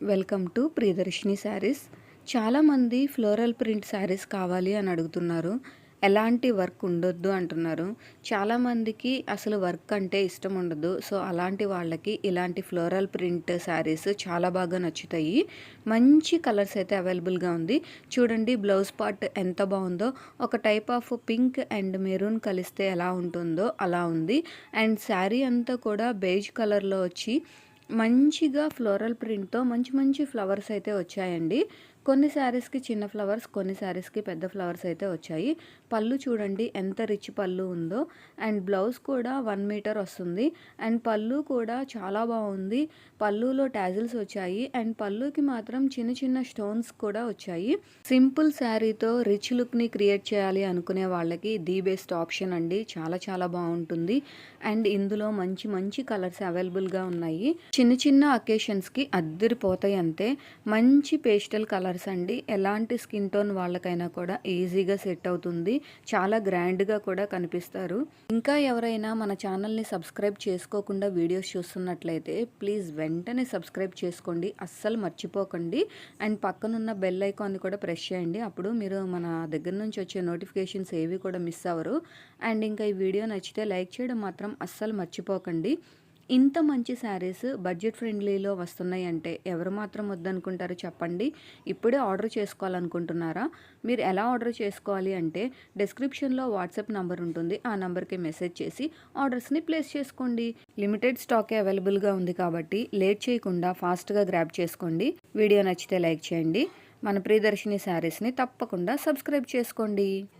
Welcome to Priyadarshini saris. చాలామంది floral print saris కావాలి అని అడుగుతున్నారు. ఎలాంటి వర్క్ ఉండొద్దు అంటున్నారు. చాలామందికి అసలు వర్క్ అంటే ఇష్టం ఉండదు. సో అలాంటి వాళ్ళకి ఇలాంటి ఫ్లోరల్ ప్రింట్ శారీస్ చాలా బాగా నచ్చుతాయి. మంచి కలర్స్ అయితే అవైలబుల్గా ఉంది. చూడండి బ్లౌజ్ పార్ట్ ఎంత బాగుందో. ఒక type of pink and maroon కలిస్తే ఎలా ఉంటుందో అలా ఉంది. అండ్ శారీ అంతా కూడా బేజ్ కలర్లో వచ్చి మంచిగా ఫ్లోరల్ ప్రింట్తో మంచి మంచి ఫ్లవర్స్ అయితే వచ్చాయండి. కొన్ని శారీస్కి చిన్న ఫ్లవర్స్ కొన్ని శారీస్కి పెద్ద ఫ్లవర్స్ అయితే వచ్చాయి. పళ్ళు చూడండి ఎంత రిచ్ పళ్ళు ఉందో. అండ్ బ్లౌజ్ కూడా వన్ మీటర్ వస్తుంది. అండ్ పళ్ళు కూడా చాలా బాగుంది. పళ్ళులో టాజిల్స్ వచ్చాయి. అండ్ పళ్ళుకి మాత్రం చిన్న చిన్న స్టోన్స్ కూడా వచ్చాయి. సింపుల్ శారీతో రిచ్ లుక్ని క్రియేట్ చేయాలి అనుకునే వాళ్ళకి ది బెస్ట్ ఆప్షన్ అండి. చాలా చాలా బాగుంటుంది. అండ్ ఇందులో మంచి మంచి కలర్స్ అవైలబుల్గా ఉన్నాయి. చిన్న చిన్న అకేషన్స్కి అద్దరిపోతాయి అంతే. మంచి పేస్టల్ కలర్ కలర్స్ అండి. ఎలాంటి స్కిన్ టోన్ వాళ్ళకైనా కూడా ఈజీగా సెట్ అవుతుంది. చాలా గ్రాండ్గా కూడా కనిపిస్తారు. ఇంకా ఎవరైనా మన ఛానల్ని సబ్స్క్రైబ్ చేసుకోకుండా వీడియోస్ చూస్తున్నట్లయితే ప్లీజ్ వెంటనే సబ్స్క్రైబ్ చేసుకోండి. అస్సలు మర్చిపోకండి. అండ్ పక్కనున్న బెల్ ఐకాన్ని కూడా ప్రెస్ చేయండి. అప్పుడు మీరు మన దగ్గర నుంచి వచ్చే నోటిఫికేషన్స్ ఏవి కూడా మిస్ అవ్వరు. అండ్ ఇంకా ఈ వీడియో నచ్చితే లైక్ చేయడం మాత్రం అస్సలు మర్చిపోకండి. ఇంత మంచి శారీస్ బడ్జెట్ ఫ్రెండ్లీలో వస్తున్నాయి అంటే ఎవరు మాత్రం వద్దనుకుంటారు చెప్పండి. ఇప్పుడే ఆర్డర్ చేసుకోవాలనుకుంటున్నారా? మీరు ఎలా ఆర్డర్ చేసుకోవాలి అంటే డిస్క్రిప్షన్లో వాట్సాప్ నంబర్ ఉంటుంది. ఆ నెంబర్కి మెసేజ్ చేసి ఆర్డర్స్ని ప్లేస్ చేసుకోండి. లిమిటెడ్ స్టాకే అవైలబుల్గా ఉంది కాబట్టి లేట్ చేయకుండా ఫాస్ట్గా గ్రాప్ చేసుకోండి. వీడియో నచ్చితే లైక్ చేయండి. మన ప్రియదర్శిని శారీస్ని తప్పకుండా సబ్స్క్రైబ్ చేసుకోండి.